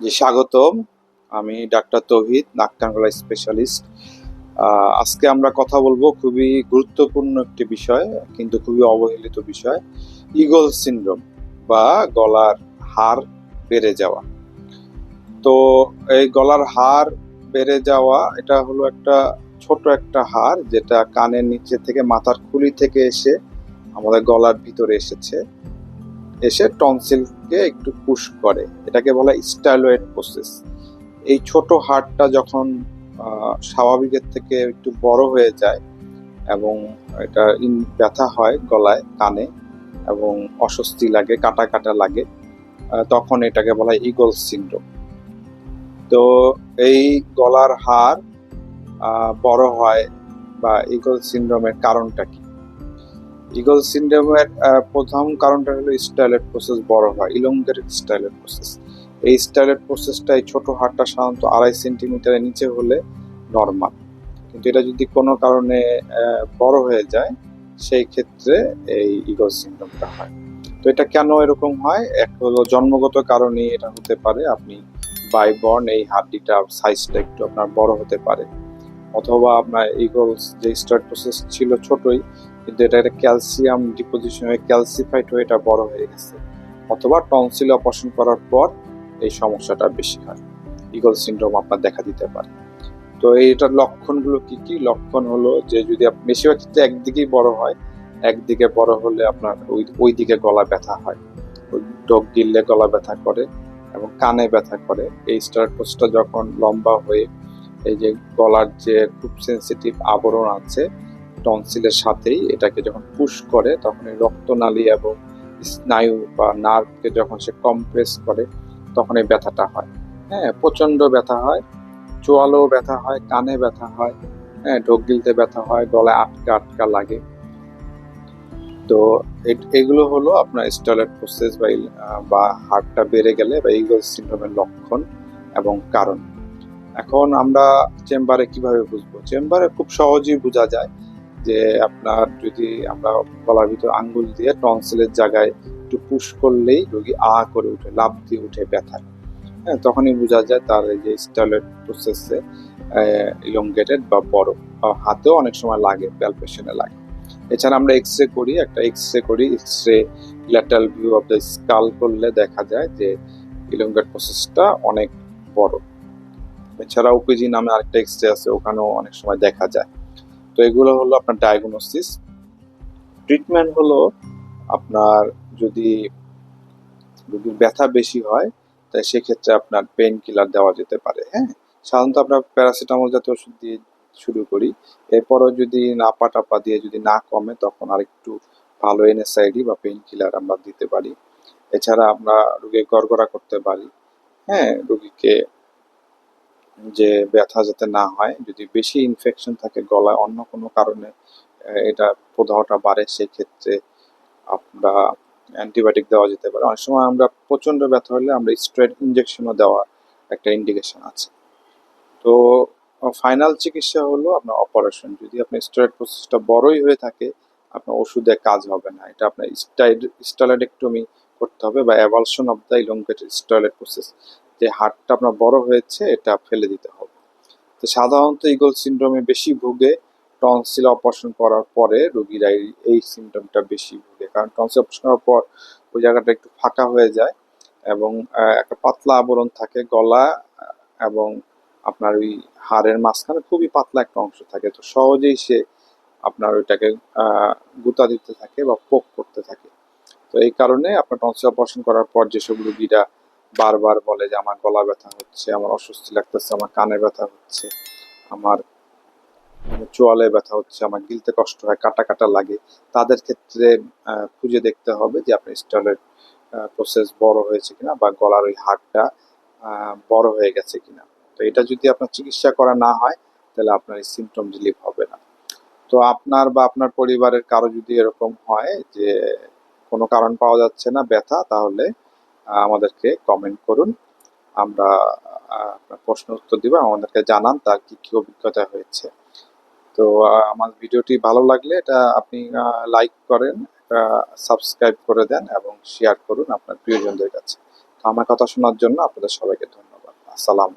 জি, স্বাগতম। আমি ডাক্তার তৌহিদ নাক কান গলা স্পেশালিস্ট আজকে আমরা কথা বলব খুবই গুরুত্বপূর্ণ একটি বিষয়, কিন্তু খুবই অবহেলিত বিষয়, ইগল সিনড্রোম বা গলার হার বেড়ে যাওয়া। তো এই গলার হার বেড়ে যাওয়া, এটা হলো একটা ছোট একটা হার যেটা কানের নিচে থেকে মাথার খুলি থেকে এসে আমাদের গলার ভিতরে এসেছে। এসে টনসিলকে একটু পুশ করে। এটাকে বলা স্টাইলয়েড প্রসেস এই ছোট হাড়টা যখন স্বাভাবিকের থেকে একটু বড় হয়ে যায় এবং এটা ব্যথা হয় গলায় কানে এবং অস্বস্তি লাগে কাটা কাটা লাগে তখন এটাকে বলা হয় ইগল সিন্ড্রোম তো এই গলার আহ, বড় হয় বা ইগল সিন্ড্রোমের কারণটা কি? ইগল সিন্ড্রোমের প্রথম কারণটা হলো স্টাইলেট প্রসেস বড় হয়, ইলঙ্গের স্টাইলেট প্রসেস এই স্টাইলেট প্রসেসটা এই ছোট হাড়টা সাধারণত আড়াই সেন্টিমিটারের নিচে হলে নর্মাল কিন্তু এটা যদি কোনো কারণে বড় হয়ে যায়, সেই ক্ষেত্রে এই ইগল সিন্ড্রোমটা হয়। তো এটা কেন এরকম হয়? এক হলো জন্মগত কারণে এটা হতে পারে। আপনি বাই বর্ন এই হাড্ডিটা সাইজটা একটু আপনার বড় হতে পারে। অথবা আপনার ইগল যে স্টার্ট প্রসেস ছিল ছোটই কিন্তু এটা একটা ক্যালসিয়াম ডিপোজিশন হয়ে ক্যালসিফাইড হয়ে এটা বড় হয়ে গেছে। অথবা টনসিল অপারেশন করার পর এই সমস্যাটা বেশি হয়। ইগল সিনড্রোম আপনার দেখা দিতে পারে। তো এইটার লক্ষণগুলো কি কি? লক্ষণ হলো যে যদি বেশিরভাগ ক্ষেত্রে একদিকেই বড় হয়, একদিকে বড় হলে আপনার ওই ওই দিকে গলা ব্যথা হয়। ডোক গিললে গলা ব্যথা করে এবং কানে ব্যথা করে। এই স্টার স্টার্টোসটা যখন লম্বা হয়ে এই যে গলার যে খুব সেন্সিটিভ আবরণ আছে টনসিলের সাথেই এটাকে যখন পুশ করে, তখন এই রক্তনালী এবং স্নায়ু বা নার্ভকে যখন সে কম্প্রেস করে, তখন এই ব্যথাটা হয়। হ্যাঁ প্রচণ্ড ব্যথা হয়, চোয়ালেও ব্যথা হয়, কানে ব্যথা হয় হ্যাঁ ঢোক গিলতে ব্যথা হয়, গলায় আটকা আটকা লাগে। তো এগুলো হলো আপনার স্টলেট প্রসেস বা বা হার্টটা বেড়ে গেলে বা ইগল সিন্ড্রোমের লক্ষণ এবং কারণ। এখন আমরা চেম্বারে কীভাবে বুঝব? চেম্বারে খুব সহজেই বোঝা যায় যে আপনার যদি আমরা গলার ভিতর আঙ্গুল দিয়ে টনসিলের জায়গায় একটু পুশ করলেই রোগী আ করে উঠে লাভ দিয়ে উঠে ব্যথা হ্যাঁ তখনই বোঝা যায় তার এই যে স্টলেট প্রসেসে ইলংগেটেড বা বড় বা হাতেও অনেক সময় লাগে প্যালপেশনে লাগে। এছাড়া আমরা এক্স রে করি, একটা এক্স রে করি X ray lateral view of the skull করলে দেখা যায় যে ইলংগেট প্রসেসটা অনেক বড়। এছাড়া ওপিজি নামে আরেকটা এক্স রে আছে, ওখানেও অনেক সময় দেখা যায়। তো এগুলো হলো আপনার ডায়াগনোসিস ট্রিটমেন্ট হলো আপনার যদি রোগীর ব্যথা বেশি হয়, তাই সেক্ষেত্রে আপনার পেন কিলার দেওয়া যেতে পারে হ্যাঁ? সাধারণত আমরা প্যারাসিটামল জাতীয় ওষুধ দিয়ে শুরু করি। এরপরও যদি নাপা টাপা দিয়ে যদি না কমে, তখন আরেকটু ভালো এনএসআইডি বা পেন কিলার আমরা দিতে পারি। এছাড়া আমরা রোগীকে গড়গড়া করতে পারি হ্যাঁ? রোগীকে যে ব্যথা যাতে না হয়, যদি বেশি ইনফেকশন থাকে গলায় অন্য কোনো কারণে এটা প্রদাহটা বাড়ে, সেক্ষেত্রে আমরা অ্যান্টিবায়োটিক দেওয়া যেতে পারে। অনেক সময় আমরা প্রচণ্ড ব্যথা হলে আমরা স্ট্রেট ইনজেকশনও দেওয়া একটা ইন্ডিকেশন আছে। তো ফাইনাল চিকিৎসা হলো আপনার অপারেশন যদি আপনার স্টেরয়েড প্রসেসটা বড়ই হয়ে থাকে, আপনার ওষুধে কাজ হবে না। এটা আপনার স্টাইড স্টাইলেডেক্টমি করতে হবে বা avulsion of the elongated styloid process যে হাড়টা আপনার বড় হয়েছে, এটা ফেলে দিতে হবে। তো সাধারণত ইগল সিনড্রোমে বেশি ভুগে টনসিল অপারেশন করার পরে রোগীরা এই- সিমটমটা বেশি ভুগে। কারণ টনসিল অপারেশন করার পর ওই জায়গাটা একটু ফাঁকা হয়ে যায় এবং একটা পাতলা আবরণ থাকে গলা এবং আপনার ওই হাড়ের মাঝখানে খুবই পাতলা একটা অংশ থাকে। তো সহজেই সে আপনার ওইটাকে গুতা দিতে থাকে বা পোক করতে থাকে। তো এই কারণে আপনার টনসিল অপারেশন করার পর যেসব রুগীরা বারবার বলে যে আমার গলা ব্যথা হচ্ছে, আমার অস্বস্তি লাগতেছে, আমার কানে ব্যথা হচ্ছে, আমার চোয়ালে ব্যথা হচ্ছে, আমার গিলতে কষ্ট হয়, কাটা কাটা লাগে। তাদের ক্ষেত্রে খুঁজে দেখতে হবে যে আপনার স্টলের প্রসেস বড় হয়েছে কিনা বা গলার ওই হাড়টা বড় হয়ে গেছে কিনা। তো এটা যদি আপনার চিকিৎসা করা না হয়, তাহলে আপনার এই সিমটম রিলিফ হবে না। তো আপনার বা আপনার পরিবারের কারও যদি এরকম হয় যে কোনো কারণ পাওয়া যাচ্ছে না ব্যথা, তাহলে আমাদেরকে কমেন্ট করুন। আমরা আপনার প্রশ্ন উত্তর দিব, আমাদেরকে জানান তার কি কি অভিজ্ঞতা হয়েছে। তো আমার ভিডিওটি ভালো লাগলে এটা আপনি লাইক করেন সাবস্ক্রাইব করে দেন এবং শেয়ার করুন আপনার প্রিয়জনদের কাছে। তো আমার কথা শোনার জন্য আপনাদের সবাইকে ধন্যবাদ। আসসালাম